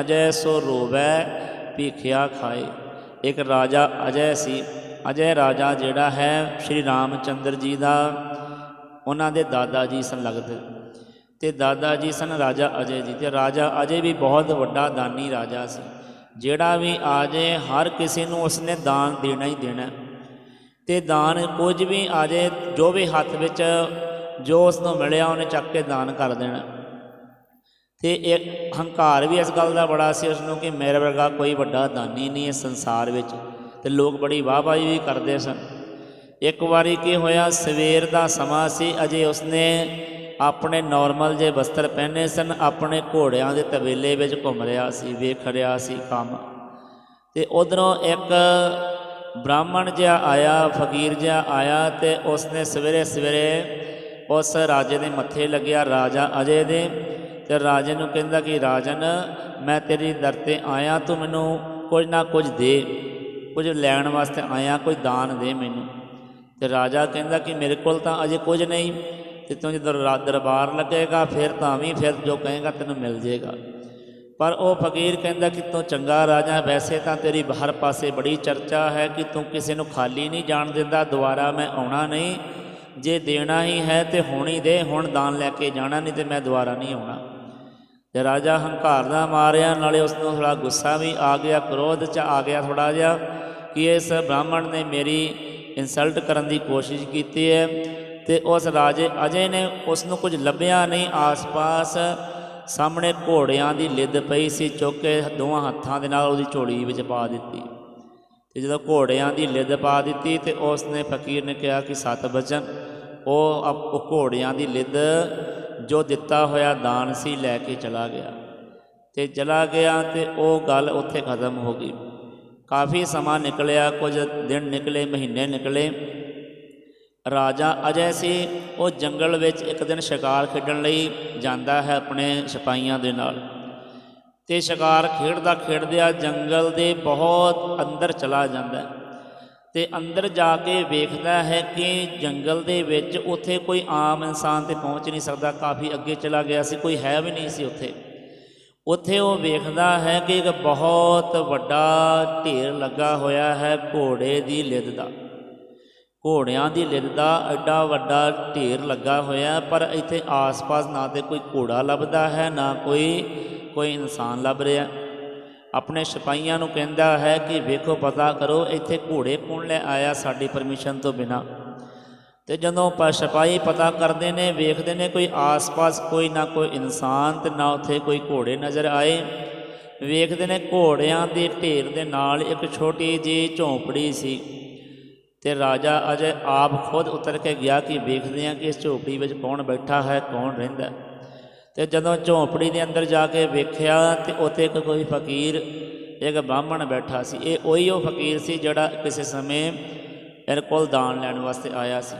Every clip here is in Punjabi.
ਅਜੈ ਸੋ ਰੋਵੈ, ਭੀਖਿਆ ਖਾਏ। ਇੱਕ ਰਾਜਾ ਅਜੈ ਸੀ। ਅਜੈ ਰਾਜਾ ਜਿਹੜਾ ਹੈ, ਸ਼੍ਰੀ ਰਾਮਚੰਦਰ ਜੀ ਦਾ, ਉਹਨਾਂ ਦੇ ਦਾਦਾ ਜੀ ਸਨ ਲੱਗਦੇ। ਤੇ ਦਾਦਾ ਜੀ ਸਨ ਰਾਜਾ ਅਜੇ ਜੀ। ਤੇ ਰਾਜਾ ਅਜੇ ਵੀ ਬਹੁਤ ਵੱਡਾ ਦਾਨੀ ਰਾਜਾ ਸੀ। ਜਿਹੜਾ ਵੀ ਆ ਜਾਏ ਹਰ ਕਿਸੇ ਨੂੰ ਉਸਨੇ ਦਾਨ ਦੇਣਾ ਹੀ ਦੇਣਾ। ਤੇ ਦਾਨ ਕੁਝ ਵੀ ਆ ਜਾਏ ਜੋ ਵੀ ਹੱਥ ਵਿੱਚ ਜੋ ਉਸ ਨੂੰ ਮਿਲਿਆ, ਉਹਨੇ ਚੱਕ ਕੇ ਦਾਨ ਕਰ ਦੇਣਾ। ਤੇ ਇੱਕ ਹੰਕਾਰ ਵੀ ਇਸ ਗੱਲ ਦਾ ਬੜਾ ਸੀ ਉਸ ਨੂੰ ਕਿ ਮੇਰੇ ਵਰਗਾ ਕੋਈ ਵੱਡਾ ਦਾਨੀ ਨਹੀਂ ਹੈ ਸੰਸਾਰ ਵਿੱਚ। ਤੇ ਲੋਕ ਬੜੀ ਵਾਹਵਾਹੀ ਵੀ ਕਰਦੇ ਸਨ। ਇੱਕ ਵਾਰੀ ਕੀ ਹੋਇਆ, ਸਵੇਰ ਦਾ ਸਮਾਂ ਸੀ, ਅਜੇ ਉਸਨੇ ਆਪਣੇ ਨਾਰਮਲ ਜੇ ਵਸਤਰ ਪਹਿਨੇ ਸਨ, ਆਪਣੇ ਘੋੜਿਆਂ ਦੇ ਤਵੇਲੇ ਵਿੱਚ ਘੁੰਮ ਰਿਹਾ ਸੀ, ਵੇਖ ਰਿਹਾ ਸੀ ਕੰਮ। ਤੇ ਉਧਰੋਂ ਇੱਕ ਬ੍ਰਾਹਮਣ ਜਿਹਾ ਆਇਆ, ਫਕੀਰ ਜਿਹਾ ਆਇਆ ਤੇ ਉਸਨੇ ਸਵੇਰੇ ਸਵੇਰੇ ਉਸ ਰਾਜੇ ਦੇ ਮੱਥੇ ਲੱਗਿਆ, ਰਾਜਾ ਅਜੇ ਦੇ ਤੇ ਰਾਜੇ ਨੂੰ ਕਹਿੰਦਾ ਕਿ ਰਾਜਨ, ਮੈਂ ਤੇਰੀ ਦਰ ਤੇ ਆਇਆ, ਤੂੰ ਮੈਨੂੰ ਕੁਝ ਨਾ ਕੁਝ ਦੇ, ਕੁਝ ਲੈਣ ਵਾਸਤੇ ਆਇਆ, ਕੋਈ ਦਾਨ ਦੇ ਮੈਨੂੰ। ਤੇ ਰਾਜਾ ਕਹਿੰਦਾ ਕਿ ਮੇਰੇ ਕੋਲ ਤਾਂ ਅਜੇ ਕੁਝ ਨਹੀਂ, ਤੇ ਤੂੰ ਜਦੋਂ ਰਾ- ਦਰਬਾਰ ਲੱਗੇਗਾ, ਫਿਰ ਤਾਂ ਵੀ ਫਿਰ ਜੋ ਕਹੇਗਾ ਤੈਨੂੰ ਮਿਲ ਜੇਗਾ। ਪਰ ਉਹ ਫਕੀਰ ਕਹਿੰਦਾ ਕਿ ਤੂੰ ਚੰਗਾ ਰਾਜਾ, ਵੈਸੇ ਤਾਂ ਤੇਰੀ ਹਰ ਪਾਸੇ ਬੜੀ ਚਰਚਾ ਹੈ ਕਿ ਤੂੰ ਕਿਸੇ ਨੂੰ ਖਾਲੀ ਨਹੀਂ ਜਾਣ ਦਿੰਦਾ, ਦੁਬਾਰਾ ਮੈਂ ਆਉਣਾ ਨਹੀਂ, ਜੇ ਦੇਣਾ ਹੀ ਹੈ ਤੇ ਹੁਣ ਹੀ ਦੇ, ਹੁਣ ਦਾਨ ਲੈ ਕੇ ਜਾਣਾ, ਨਹੀਂ ਤੇ ਮੈਂ ਦੁਬਾਰਾ ਨਹੀਂ ਆਉਣਾ। ਤੇ ਰਾਜਾ ਹੰਕਾਰ ਦਾ ਮਾਰਿਆ, ਨਾਲੇ ਉਸ ਨੂੰ ਥੋੜਾ ਗੁੱਸਾ ਵੀ ਆ ਗਿਆ, ਕ੍ਰੋਧ ਚ ਆ ਗਿਆ ਥੋੜਾ ਜਿਹਾ, ਕਿ ਇਸ ਬ੍ਰਾਹਮਣ ਨੇ ਮੇਰੀ ਇਨਸਲਟ ਕਰਨ ਦੀ ਕੋਸ਼ਿਸ਼ ਕੀਤੀ ਹੈ ਤੇ ਉਸ ਰਾਜੇ ਅਜੇ ਨੇ ਉਸ ਨੂੰ ਕੁਝ ਲੱਭਿਆ ਨਹੀਂ। ਆਸ-ਪਾਸ ਸਾਹਮਣੇ ਘੋੜਿਆਂ ਦੀ ਲਿੱਦ ਪਈ ਸੀ, ਚੁੱਕ ਕੇ ਦੋਵਾਂ ਹੱਥਾਂ ਦੇ ਨਾਲ ਉਹਦੀ ਝੋਲੀ ਵਿੱਚ ਪਾ ਦਿੱਤੀ। ਤੇ ਜਦੋਂ ਘੋੜਿਆਂ ਦੀ ਲਿੱਦ ਪਾ ਦਿੱਤੀ ਤੇ ਉਸ ਨੇ ਫਕੀਰ ਨੇ ਕਿਹਾ ਕਿ ਸਤ ਬਚਨ, ਉਹ ਅਪ- ਉਹ ਘੋੜਿਆਂ ਦੀ ਲਿੱਦ ਜੋ ਦਿੱਤਾ ਹੋਇਆ ਦਾਨ ਸੀ ਲੈ ਕੇ ਚਲਾ ਗਿਆ। ਤੇ ਚਲਾ ਗਿਆ ਤੇ ਉਹ ਗੱਲ ਉੱਥੇ ਖਤਮ ਹੋ ਗਈ। ਕਾਫੀ ਸਮਾਂ ਨਿਕਲਿਆ, ਕੁਝ ਦਿਨ ਨਿਕਲੇ, ਮਹੀਨੇ ਨਿਕਲੇ। ਰਾਜਾ ਅਜੈ ਸੀ, ਉਹ ਜੰਗਲ ਵਿੱਚ ਇੱਕ ਦਿਨ ਸ਼ਿਕਾਰ ਖੇਡਣ ਲਈ ਜਾਂਦਾ ਹੈ ਆਪਣੇ ਸਿਪਾਹੀਆਂ ਦੇ ਨਾਲ। ਤੇ ਸ਼ਿਕਾਰ ਖੇਡਦਾ ਖੇਡਦਿਆਂ ਜੰਗਲ ਦੇ ਬਹੁਤ ਅੰਦਰ ਚਲਾ ਜਾਂਦਾ ਹੈ। ਤੇ ਅੰਦਰ ਜਾ ਕੇ ਵੇਖਦਾ ਹੈ ਕਿ ਜੰਗਲ ਦੇ ਵਿੱਚ ਉੱਥੇ ਕੋਈ ਆਮ ਇਨਸਾਨ ਤੇ ਪਹੁੰਚ ਨਹੀਂ ਸਕਦਾ, ਕਾਫੀ ਅੱਗੇ ਚਲਾ ਗਿਆ ਸੀ, ਕੋਈ ਹੈ ਵੀ ਨਹੀਂ ਸੀ ਉੱਥੇ। ਉੱਥੇ ਉਹ ਵੇਖਦਾ ਹੈ ਕਿ ਇੱਕ ਬਹੁਤ ਵੱਡਾ ਢੇਰ ਲੱਗਾ ਹੋਇਆ ਹੈ ਘੋੜੇ ਦੀ ਲਿੱਦ ਦਾ। ਘੋੜਿਆਂ ਦੀ ਲਿੱਦ ਦਾ ਐਡਾ ਵੱਡਾ ਢੇਰ ਲੱਗਾ ਹੋਇਆ, ਪਰ ਇੱਥੇ ਆਸ-ਪਾਸ ਨਾ ਤੇ ਕੋਈ ਘੋੜਾ ਲੱਭਦਾ ਹੈ, ਨਾ ਕੋਈ ਕੋਈ ਇਨਸਾਨ ਲੱਭ ਰਿਹਾ। ਆਪਣੇ ਸਿਪਾਹੀਆਂ ਨੂੰ ਕਹਿੰਦਾ ਹੈ ਕਿ ਵੇਖੋ, ਪਤਾ ਕਰੋ, ਇੱਥੇ ਘੋੜੇ ਕੌਣ ਲੈ ਆਇਆ ਸਾਡੀ ਪਰਮਿਸ਼ਨ ਤੋਂ ਬਿਨਾ ਤੇ ਜਦੋਂ ਪ, ਸਿਪਾਹੀ ਪਤਾ ਕਰਦੇ ਨੇ, ਵੇਖਦੇ ਨੇ ਕੋਈ ਆਸ-ਪਾਸ ਕੋਈ ਨਾ ਕੋਈ ਇਨਸਾਨ ਤੇ ਨਾ ਉੱਥੇ ਕੋਈ ਘੋੜੇ ਨਜ਼ਰ ਆਏ ਵੇਖਦੇ ਨੇ ਘੋੜਿਆਂ ਦੇ ਢੇਰ ਦੇ ਨਾਲ ਇੱਕ ਛੋਟੀ ਜਿਹੀ ਝੌਂਪੜੀ ਸੀ ਤੇ ਰਾਜਾ ਅਜੇ ਆਪ ਖੁਦ ਉਤਰ ਕੇ ਗਿਆ ਕਿ ਵੇਖਦੇ ਆ ਕਿ ਇਸ ਝੌਂਪੜੀ ਵਿੱਚ ਕੌਣ ਬੈਠਾ ਹੈ, ਕੌਣ ਰਹਿੰਦਾ ਹੈ। ਤੇ ਜਦੋਂ ਝੌਂਪੜੀ ਦੇ ਅੰਦਰ ਜਾ ਕੇ ਵੇਖਿਆ ਤੇ ਉੱਥੇ ਇੱਕ ਕੋਈ ਫਕੀਰ, ਇੱਕ ਬ੍ਰਾਹਮਣ ਬੈਠਾ ਸੀ। ਇਹ ਉਹੀ ਉਹ ਫਕੀਰ ਸੀ ਜਿਹੜਾ ਕਿਸੇ ਸਮੇਂ ਇਹਦੇ ਕੋਲ ਦਾਨ ਲੈਣ ਵਾਸਤੇ ਆਇਆ ਸੀ।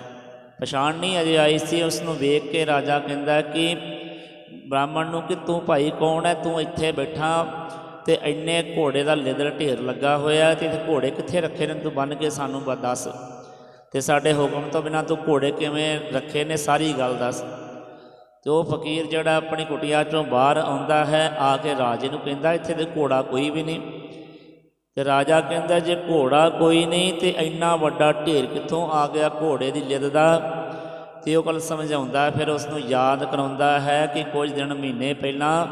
ਪਛਾਣ ਨਹੀਂ ਅਜੇ ਆਈ ਸੀ ਉਸ ਨੂੰ ਵੇਖ ਕੇ ਰਾਜਾ ਕਹਿੰਦਾ ਕਿ ਬ੍ਰਾਹਮਣ ਨੂੰ ਕਿ ਤੂੰ ਭਾਈ ਕੌਣ ਹੈ? ਤੂੰ ਇੱਥੇ ਬੈਠਾ ਤੇ ਇੰਨੇ ਘੋੜੇ ਦਾ ਲਿਦਰ ਢੇਰ ਲੱਗਾ ਹੋਇਆ ਤੇ ਘੋੜੇ ਕਿੱਥੇ ਰੱਖੇ ਨੇ? ਤੂੰ ਬੰਨ ਕੇ ਸਾਨੂੰ ਬ- ਦੱਸ। ਤੇ ਸਾਡੇ ਹੁਕਮ ਤੋਂ ਬਿਨਾ ਤੂੰ ਘੋੜੇ ਕਿਵੇਂ ਰੱਖੇ ਨੇ? ਸਾਰੀ ਗੱਲ ਦੱਸ। ਤੇ ਉਹ ਫਕੀਰ ਜਿਹੜਾ ਆਪਣੀ ਕੁਟਿਆ ਚੋਂ ਬਾਹਰ ਆਉਂਦਾ ਹੈ, ਆ ਕੇ ਰਾਜੇ ਨੂੰ ਕਹਿੰਦਾ, ਇੱਥੇ ਤੇ ਘੋੜਾ ਕੋਈ ਵੀ ਨਹੀਂ। ਤੇ ਰਾਜਾ ਕਹਿੰਦਾ, ਜੇ ਘੋੜਾ ਕੋਈ ਨਹੀਂ ਤੇ ਇੰਨਾ ਵੱਡਾ ਢੇਰ ਕਿੱਥੋਂ ਆ ਗਿਆ? ਘੋੜੇ ਦੀ ਲਿੱਦ ਦਾ ਤੇ ਉਹ ਗੱਲ ਸਮਝਾਉਂਦਾ, ਫਿਰ ਉਸ ਨੂੰ ਯਾਦ ਕਰਾਉਂਦਾ ਹੈ ਕਿ ਕੁਝ ਦਿਨ, ਮਹੀਨੇ ਪਹਿਲਾਂ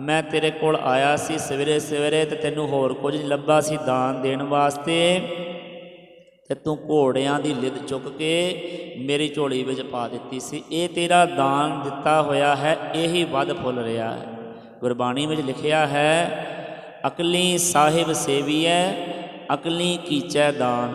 ਮੈਂ ਤੇਰੇ ਕੋਲ ਆਇਆ ਸੀ ਸਵੇਰੇ ਸਵੇਰੇ ਤੇ ਤੈਨੂੰ ਹੋਰ ਕੁਝ ਨਹੀਂ ਲੱਭਾ ਸੀ ਦਾਨ ਦੇਣ ਵਾਸਤੇ। ਤੇ ਤੂੰ ਘੋੜਿਆਂ ਦੀ ਲਿੱਦ ਚੁੱਕ ਕੇ ਮੇਰੀ ਝੋਲੀ ਵਿੱਚ ਪਾ ਦਿੱਤੀ ਸੀ। ਇਹ ਤੇਰਾ ਦਾਨ ਦਿੱਤਾ ਹੋਇਆ ਹੈ, ਇਹੀ ਵੱਧ ਫੁੱਲ ਰਿਹਾ ਹੈ। ਗੁਰਬਾਣੀ ਵਿੱਚ ਲਿਖਿਆ ਹੈ, ਅਕਲੀ ਸਾਹਿਬ ਸੇਵੀਐ, ਅਕਲੀ ਕੀਚੈ ਦਾਨ।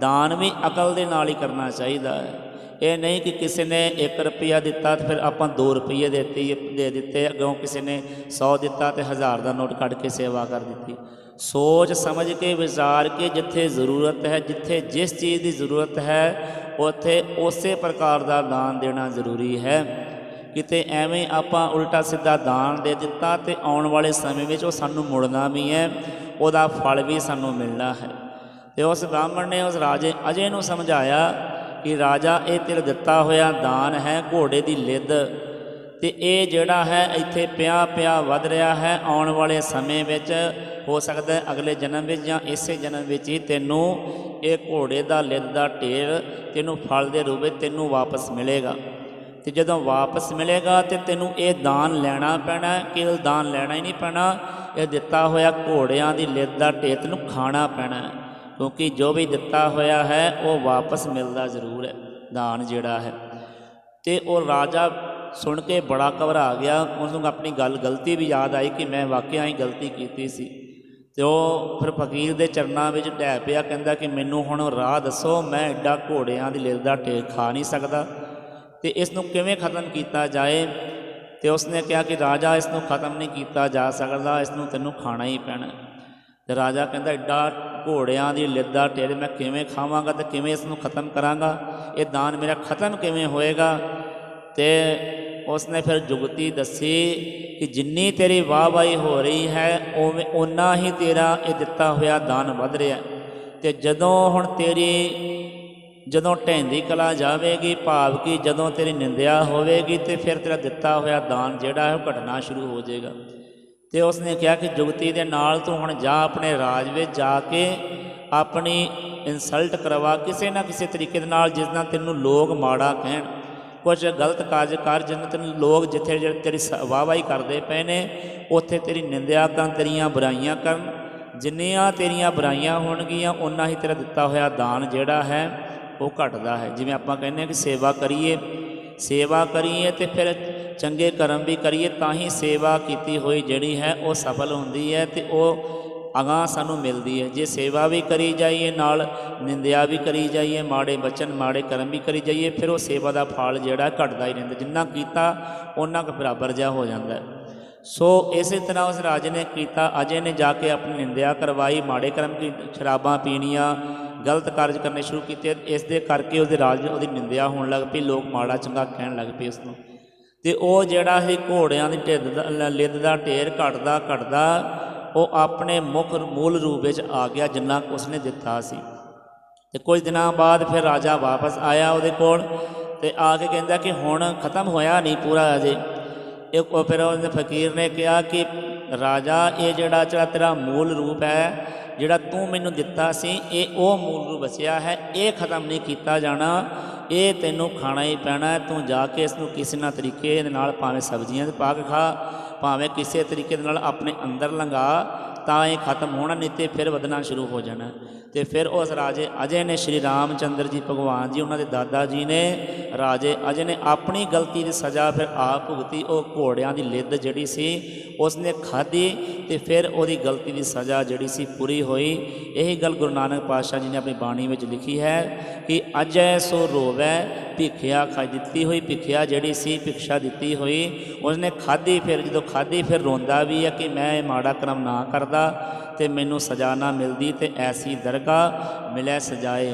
ਦਾਨ ਵੀ ਅਕਲ ਦੇ ਨਾਲ ਹੀ ਕਰਨਾ ਚਾਹੀਦਾ ਹੈ। ਇਹ ਨਹੀਂ ਕਿ ਕਿਸੇ ਨੇ 1 ਰੁਪਿਆ ਦਿੱਤਾ ਤੇ ਫਿਰ ਆਪਾਂ 2 ਰੁਪਏ ਦਿੱਤੀ, ਦੇ ਦਿੱਤੇ, ਅੱਗੋਂ ਕਿਸੇ ਨੇ 100 ਦਿੱਤਾ ਤੇ 1000 ਦਾ ਨੋਟ ਕੱਢ ਕੇ ਸੇਵਾ ਕਰ ਦਿੱਤੀ। ਸੋਚ ਸਮਝ ਕੇ ਵਿਚਾਰ ਕੇ ਜਿੱਥੇ ਜ਼ਰੂਰਤ ਹੈ, ਜਿੱਥੇ ਜਿਸ ਚੀਜ਼ ਦੀ ਜ਼ਰੂਰਤ ਹੈ, ਉੱਥੇ ਉਸੇ ਪ੍ਰਕਾਰ ਦਾ ਦਾਨ ਦੇਣਾ ਜ਼ਰੂਰੀ ਹੈ। ਕਿਤੇ ਐਵੇਂ ਆਪਾਂ ਉਲਟਾ ਸਿੱਧਾ ਦਾਨ ਦੇ ਦਿੱਤਾ ਤੇ ਆਉਣ ਵਾਲੇ ਸਮੇਂ ਵਿੱਚ ਉਹ ਸਾਨੂੰ ਮੁੜਨਾ ਵੀ ਹੈ, ਉਹਦਾ ਫਲ ਵੀ ਸਾਨੂੰ ਮਿਲਣਾ ਹੈ। ਤੇ ਉਸ ਬ੍ਰਾਹਮਣ ਨੇ ਉਸ ਰਾਜੇ ਅਜੇ ਨੂੰ ਸਮਝਾਇਆ ਕਿ ਰਾਜਾ, ਇਹ ਤੇਰੇ ਦਿੱਤਾ ਹੋਇਆ ਦਾਨ ਹੈ ਘੋੜੇ ਦੀ ਲਿੱਦ। ਤੇ ਇਹ ਜਿਹੜਾ ਹੈ, ਇੱਥੇ ਪਿਆ ਪਿਆ ਵੱਧ ਰਿਹਾ ਹੈ। ਆਉਣ ਵਾਲੇ ਸਮੇਂ ਵਿੱਚ ਹੋ ਸਕਦਾ ਅਗਲੇ ਜਨਮ ਵਿੱਚ ਜਾਂ ਇਸੇ ਜਨਮ ਵਿੱਚ ਹੀ ਤੈਨੂੰ ਇਹ ਘੋੜੇ ਦਾ ਲਿੱਦ ਦਾ ਢੇਰ, ਤੈਨੂੰ ਫਲ ਦੇ ਰੂਪ ਵਿੱਚ ਤੈਨੂੰ ਵਾਪਸ ਮਿਲੇਗਾ। ਤੇ ਜਦੋਂ ਵਾਪਸ ਮਿਲੇਗਾ ਤੇ ਤੈਨੂੰ ਇਹ ਦਾਨ ਲੈਣਾ ਪੈਣਾ ਹੈ। ਕੇਵਲ ਦਾਨ ਲੈਣਾ ਹੀ ਨਹੀਂ ਪੈਣਾ, ਇਹ ਦਿੱਤਾ ਹੋਇਆ ਘੋੜਿਆਂ ਦੀ ਲਿੱਦ ਦਾ ਢੇਰ ਤੈਨੂੰ ਖਾਣਾ ਪੈਣਾ ਕਿਉਂਕਿ ਜੋ ਵੀ ਦਿੱਤਾ ਹੋਇਆ ਹੈ, ਉਹ ਵਾਪਸ ਮਿਲਦਾ ਜ਼ਰੂਰ ਹੈ, ਦਾਨ ਜਿਹੜਾ ਹੈ। ਤੇ ਉਹ ਰਾਜਾ ਸੁਣ ਕੇ ਬੜਾ ਘਬਰਾ ਗਿਆ। ਉਸ ਨੂੰ ਆਪਣੀ ਗੱਲ ਗਲਤੀ ਵੀ ਯਾਦ ਆਈ ਕਿ ਮੈਂ ਵਾਕਿਆ ਹੀ ਗਲਤੀ ਕੀਤੀ ਸੀ। ਤੇ ਉਹ ਫਿਰ ਫਕੀਰ ਦੇ ਚਰਨਾਂ ਵਿੱਚ ਢਹਿ ਪਿਆ, ਕਹਿੰਦਾ ਕਿ ਮੈਨੂੰ ਹੁਣ ਰਾਹ ਦੱਸੋ, ਮੈਂ ਐਡਾ ਘੋੜਿਆਂ ਦੀ ਲਿਲ ਦਾ ਢੇਰ ਖਾ ਨਹੀਂ ਸਕਦਾ। ਤੇ ਇਸ ਨੂੰ ਕਿਵੇਂ ਖਤਮ ਕੀਤਾ ਜਾਏ? ਤੇ ਉਸਨੇ ਕਿਹਾ ਕਿ ਰਾਜਾ ਇਸ ਨੂੰ ਖਤਮ ਨਹੀਂ ਕੀਤਾ ਜਾ ਸਕਦਾ ਇਸ ਨੂੰ ਤੈਨੂੰ ਖਾਣਾ ਹੀ ਪੈਣਾ। ਤੇ ਰਾਜਾ ਕਹਿੰਦਾ, ਐਡਾ ਘੋੜਿਆਂ ਦੀ ਲਿੱਦਾ ਢੇਰ ਮੈਂ ਕਿਵੇਂ ਖਾਵਾਂਗਾ ਤੇ ਕਿਵੇਂ ਇਸ ਨੂੰ ਖਤਮ ਕਰਾਂਗਾ? ਇਹ ਦਾਨ ਮੇਰਾ ਖਤਮ ਕਿਵੇਂ ਹੋਏਗਾ? ਤੇ ਉਸਨੇ ਫਿਰ ਜੁਗਤੀ ਦੱਸੀ ਕਿ ਜਿੰਨੀ ਤੇਰੀ ਵਾਹਵਾਹੀ ਹੋ ਰਹੀ ਹੈ, ਉਵੇਂ ਓਨਾ ਹੀ ਤੇਰਾ ਇਹ ਦਿੱਤਾ ਹੋਇਆ ਦਾਨ ਵੱਧ ਰਿਹਾ ਹੈ। ਤੇ ਜਦੋਂ ਹੁਣ ਤੇਰੀ, ਜਦੋਂ ਢਹਿੰਦੀ ਕਲਾ ਜਾਵੇਗੀ, ਭਾਵ ਕਿ ਜਦੋਂ ਤੇਰੀ ਨਿੰਦਿਆ ਹੋਵੇਗੀ, ਤੇ ਫਿਰ ਤੇਰਾ ਦਿੱਤਾ ਹੋਇਆ ਦਾਨ ਜਿਹੜਾ ਹੈ ਉਹ ਘਟਣਾ ਸ਼ੁਰੂ ਹੋ ਜਾਏਗਾ। ਤੇ ਉਸਨੇ ਕਿਹਾ ਕਿ ਜੁਗਤੀ ਦੇ ਨਾਲ ਤੂੰ ਹੁਣ ਜਾ ਆਪਣੇ ਰਾਜ ਵਿੱਚ ਜਾ ਕੇ ਆਪਣੀ ਇਨਸਲਟ ਕਰਵਾ ਕਿਸੇ ਨਾ ਕਿਸੇ ਤਰੀਕੇ ਦੇ ਨਾਲ ਜਿਸ ਨਾਲ ਤੈਨੂੰ ਲੋਕ ਮਾੜਾ ਕਹਿਣ। ਕੁਝ ਗਲਤ ਕਾਰਜ ਕਰ ਜਿਸ ਤੈਨੂੰ ਲੋਕ ਜਿੱਥੇ ਜਿਹੜੇ ਤੇਰੀ ਸ- ਵਾਹਵਾਹੀ ਕਰਦੇ ਪਏ ਨੇ, ਉੱਥੇ ਤੇਰੀ ਨਿੰਦਿਆ ਕਰਨ, ਤੇਰੀਆਂ ਬੁਰਾਈਆਂ ਕਰਨ। ਜਿੰਨੀਆਂ ਤੇਰੀਆਂ ਬੁਰਾਈਆਂ ਹੋਣਗੀਆਂ ਉਨਾ ਹੀ ਤੇਰਾ ਦਿੱਤਾ ਹੋਇਆ ਦਾਨ ਜਿਹੜਾ ਹੈ, ਉਹ ਘਟਦਾ ਹੈ। ਜਿਵੇਂ ਆਪਾਂ ਕਹਿੰਦੇ ਹਾਂ ਕਿ ਸੇਵਾ ਕਰੀਏ। ਸੇਵਾ ਕਰੀਏ ਤੇ ਫਿਰ ਚੰਗੇ ਕਰਮ ਵੀ ਕਰੀਏ, ਤਾਂ ਹੀ ਸੇਵਾ ਕੀਤੀ ਹੋਈ ਜਿਹੜੀ ਹੈ, ਉਹ ਸਫਲ ਹੁੰਦੀ ਹੈ ਤੇ ਉਹ ਅਗਾਂਹ ਸਾਨੂੰ ਮਿਲਦੀ ਹੈ। ਜੇ ਸੇਵਾ ਵੀ ਕਰੀ ਜਾਈਏ, ਨਾਲ ਨਿੰਦਿਆ ਵੀ ਕਰੀ ਜਾਈਏ, ਮਾੜੇ ਬਚਨ, ਮਾੜੇ ਕਰਮ ਵੀ ਕਰੀ ਜਾਈਏ, ਫਿਰ ਉਹ ਸੇਵਾ ਦਾ ਫਲ ਜਿਹੜਾ ਘਟਦਾ ਹੀ ਰਹਿੰਦਾ। ਜਿੰਨਾ ਕੀਤਾ ਉਹਨਾਂ ਕੁ ਬਰਾਬਰ ਜਿਹਾ ਹੋ ਜਾਂਦਾ ਸੋ ਇਸੇ ਤਰ੍ਹਾਂ ਉਸ ਰਾਜੇ ਨੇ ਕੀਤਾ। ਅਜੇ ਨੇ ਜਾ ਕੇ ਆਪਣੀ ਨਿੰਦਿਆ ਕਰਵਾਈ, ਮਾੜੇ ਕਰਮ ਕੀ, ਸ਼ਰਾਬਾਂ ਪੀਣੀਆਂ, ਗਲਤ ਕਾਰਜ ਕਰਨੇ ਸ਼ੁਰੂ ਕੀਤੇ। ਇਸ ਦੇ ਕਰਕੇ ਉਹਦੇ ਰਾਜ, ਉਹਦੀ ਨਿੰਦਿਆ ਹੋਣ ਲੱਗ ਪਈ। ਲੋਕ ਮਾੜਾ ਚੰਗਾ ਕਹਿਣ ਲੱਗ ਪਏ ਉਸ ਨੂੰ। ਤੇ ਉਹ ਜਿਹੜਾ ਸੀ ਘੋੜਿਆਂ ਦੀ ਢਿੱਦ ਦਾ ਲਿੱਦ ਦਾ ਢੇਰ ਘਟਦਾ ਘਟਦਾ ਉਹ ਆਪਣੇ ਮੁੱਖ ਮੂਲ ਰੂਪ ਵਿੱਚ ਆ ਗਿਆ ਜਿੰਨਾ ਉਸਨੇ ਦਿੱਤਾ ਸੀ। ਤੇ ਕੁਝ ਦਿਨਾਂ ਬਾਅਦ ਫਿਰ ਰਾਜਾ ਵਾਪਸ ਆਇਆ ਉਹਦੇ ਕੋਲ ਤੇ ਆ ਕੇ ਕਹਿੰਦਾ ਕਿ ਹੁਣ ਖਤਮ ਹੋਇਆ ਨਹੀਂ ਪੂਰਾ ਅਜੇ। ਇਹ ਫਿਰ ਉਹਨੇ ਫਕੀਰ ਨੇ ਕਿਹਾ ਕਿ ਰਾਜਾ, ਇਹ ਜਿਹੜਾ ਜਿਹੜਾ ਤੇਰਾ ਮੂਲ ਰੂਪ ਹੈ ਜਿਹੜਾ ਤੂੰ ਮੈਨੂੰ ਦਿੱਤਾ ਸੀ, ਇਹ ਉਹ ਮੂਲ ਨੂੰ ਬਚਿਆ ਹੈ, ਇਹ ਖਤਮ ਨਹੀਂ ਕੀਤਾ ਜਾਣਾ, ਇਹ ਤੈਨੂੰ ਖਾਣਾ ਹੀ ਪੈਣਾ ਤੂੰ ਜਾ ਕੇ ਇਸ ਨੂੰ ਕਿਸੇ ਨਾ ਤਰੀਕੇ ਦੇ ਨਾਲ ਭਾਵੇਂ ਸਬਜ਼ੀਆਂ 'ਚ ਪਾ ਕੇ ਖਾ, ਭਾਵੇਂ ਕਿਸੇ ਤਰੀਕੇ ਦੇ ਨਾਲ ਆਪਣੇ ਅੰਦਰ ਲੰਗਾ ਤਾਂ ਇਹ ਖਤਮ ਹੋਣਾ, ਨਹੀਂ ਤੇ ਫਿਰ ਵਧਣਾ ਸ਼ੁਰੂ ਹੋ ਜਾਣਾ। ਤੇ ਫਿਰ ਉਸ ਰਾਜੇ ਅਜੇ ਨੇ ਸ਼੍ਰੀ ਰਾਮਚੰਦਰ ਜੀ, ਭਗਵਾਨ ਜੀ, ਉਹਨਾਂ ਦੇ ਦਾਦਾ ਜੀ ਨੇ, ਰਾਜੇ ਅਜੇ ਨੇ ਆਪਣੀ ਗਲਤੀ ਦੀ ਸਜ਼ਾ ਫਿਰ ਆਪ ਭੁਗਤੀ, ਉਹ ਘੋੜਿਆਂ ਦੀ ਲਿੱਦ ਜਿਹੜੀ ਸੀ, ਉਸਨੇ ਖਾਧੀ ਤੇ ਫਿਰ ਉਹਦੀ ਗਲਤੀ ਦੀ ਸਜ਼ਾ ਜਿਹੜੀ ਸੀ ਪੂਰੀ ਹੋਈ। ਇਹੀ ਗੱਲ ਗੁਰੂ ਨਾਨਕ ਪਾਤਸ਼ਾਹ ਜੀ ਨੇ ਆਪਣੀ ਬਾਣੀ ਵਿੱਚ ਲਿਖੀ ਹੈ ਕਿ ਅਜੈ ਸੋ ਰੋਵੈ, ਭਿਖਿਆ ਖਾ ਦਿੱਤੀ ਹੋਈ, ਭਿਖਿਆ ਜਿਹੜੀ ਸੀ ਭਿਕਸ਼ਾ ਦਿੱਤੀ ਹੋਈ। ਉਸਨੇ ਖਾਧੀ ਫਿਰ, ਜਦੋਂ ਖਾਧੀ ਫਿਰ ਰੋਂਦਾ ਵੀ ਹੈ ਕਿ ਮੈਂ ਇਹ ਮਾੜਾ ਕਰਮ ਨਾ ਕਰਦਾ। ਤੇ ਮੈਨੂੰ ਸਜ਼ਾ ਨਾ ਮਿਲਦੀ ਤੇ ਐਸੀ ਦਰਗਾਹ ਮਿਲੇ ਸਜਾਏ।